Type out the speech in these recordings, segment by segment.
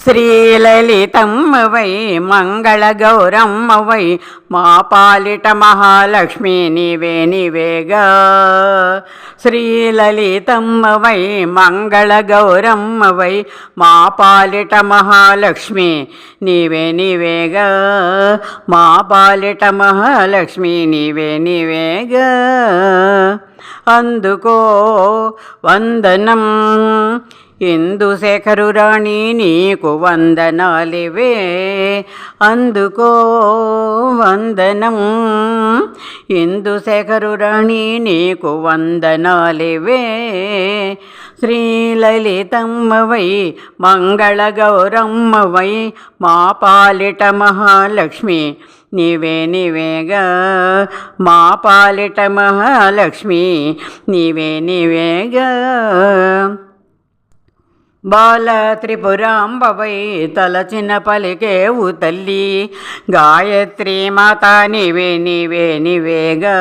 శ్రీలలితమ్మవై మంగళగౌరమ్మవై మా పాలిట మహాలక్ష్మి నీవే నీవేగా. శ్రీలలితమ్మవై మంగళగౌరమ్మవై మా పాలిట మహాలక్ష్మి నీవే నీవేగా. మా పాలిట మహాలక్ష్మి నీవే నీవేగా. అందుకో వందనం ఇందుశేఖరు రాణి నీకు వందనాలివే. అందుకో వందనం. ఇందుశేఖరు రాణి నీకు వందనాలివే. శ్రీలలితమ్మవై మంగళగౌరమ్మవై మా పాలిట మహాలక్ష్మి. నీవే నీవేగా మా పాలిట మహాలక్ష్మి. నీవే నీవేగా. బాల త్రిపురాంబవై తలచిన పలికేవు తల్లి గాయత్రి మాత నీవే నీవే నీవేగా.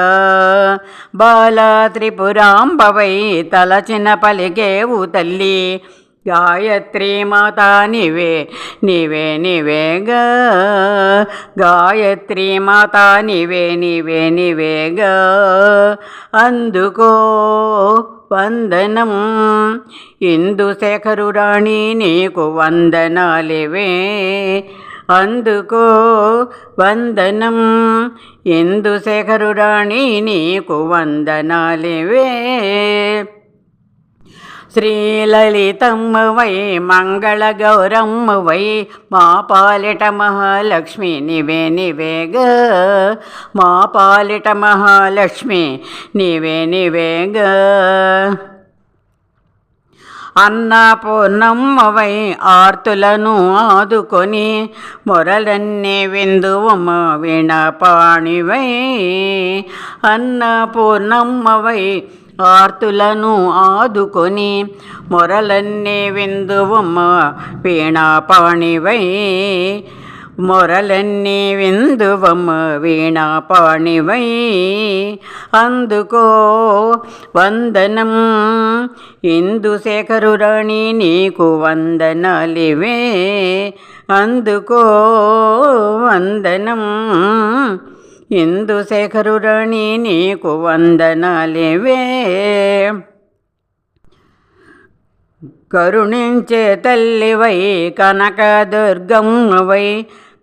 బాల త్రిపురాంబవై తలచిన పలికేవు తల్లి గాయత్రీ మాత నీవే నీవే నీవేగా గాయత్రీ మాత నీవే నీవే నీవేగా అందుకో వందనం ఇందుశేఖరు రాణి నీకు వందనాలివే. అందుకో వందనం ఇందుశేఖరు రాణి నీకు వందనాలివే. శ్రీలలితమ్మవై మంగళగౌరమ్మవై మా పాలిట మహాలక్ష్మి నివే నివేగ మా పాలిట మహాలక్ష్మి నివే నివేగ అన్నపూర్ణమ్మవై ఆర్తులను ఆదుకొని మొరలన్నీ విందువమ్మ వీణపాణివై. అన్నపూర్ణమ్మవై ఆర్తులను ఆదుకొని మొరలన్నీ విందువమ్మ వీణాపాణివై మొరలన్నీ విందువమ్మ వీణాపాణివై అందుకో వందనం ఇందుశేఖరు రాణి నీకు వందనాలివే. అందుకో వందనం ఇందుశేఖరుడని నీకు వందనాలివే కరుణించే తల్లివై కనకదుర్గమ్మవై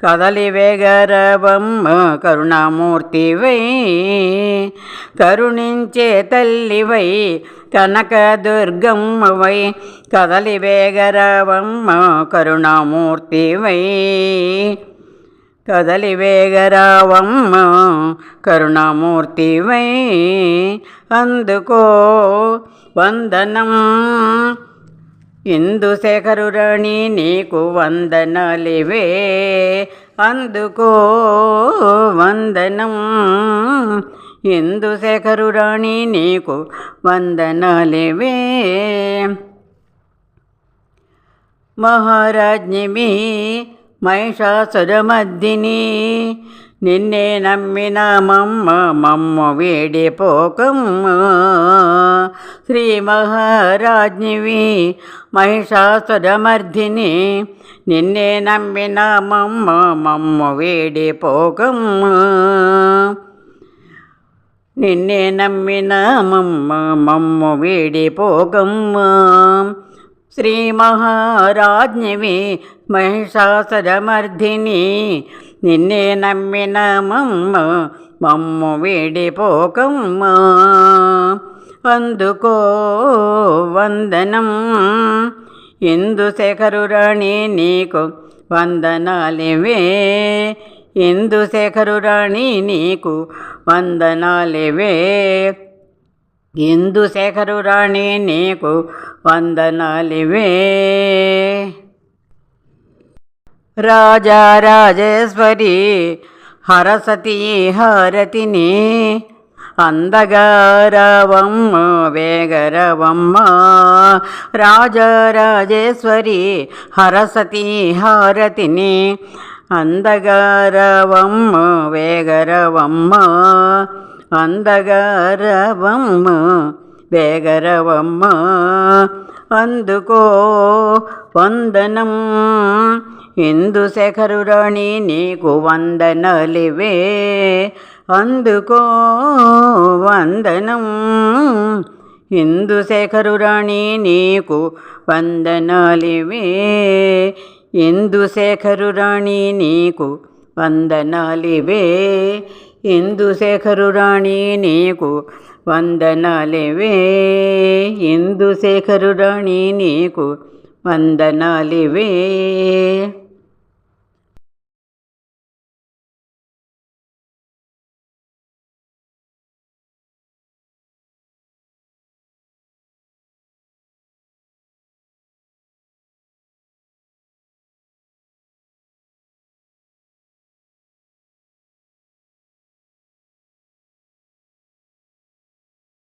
కదలి వేగరవమ్మ కరుణామూర్తివై కరుణించే తల్లివై కనకదుర్గమ్మవై కదలి వేగరవమ్మ కరుణామూర్తివై కదలి వేగరావమ్మ కరుణామూర్తివై అందుకో వందనం. ఇందుశేఖరు రాణి నీకు వందనాలివే అందుకో వందనం. ఇందుశేఖరు రాణి నీకు వందనాలివే. మహారాజ్ఞిమి మహిషాసురమద్దిని నిన్నే నమ్మిన మమ్మ మమ్మ వేడిపోకమ్మ శ్రీ మహారాజ్ఞివి మహిషాసురమర్ధిని నిన్నే నమ్మిన మమ్మ మమ్మ వేడిపోకమ్మ నిన్నే నమ్మిన మమ్మ మమ్మ వేడిపోకమ్మ శ్రీ మహారాజ్ఞవి మహిషాసురమర్ధిని. నిన్నే నమ్మిన మమ్మ మమ్ము వేడిపోకమ్మ. అందుకో వందనం. ఇందుశేఖరు రాణి నీకు వందనాలివే. ఇందుశేఖరు రాణి నీకు వందనాలివే. ఇందుశేఖరు రాణి నీకు వందనాలివే. రాజారాజేశ్వరి హరసతి హారతిని అందగారవమ్మ వేగరవమ్మ. రాజరాజేశ్వరి హరసతి హారతిని అందగారవమ్మ వేగరవమ్మ. అందగారవమ్మ వేగరవమ్మ అందుకో వందనం. ఇందుశేఖరు రాణి నీకు వందనలివే. అందుకో వందనం. ఇందుశేఖరు రాణి నీకు వందనాలివే. ఇందుశేఖరు రాణి నీకు వందనాలివే. ఇందుశేఖరు రాణి నీకు వందనాలివే ఇందుశేఖరు రాణి నీకు వందనాలివే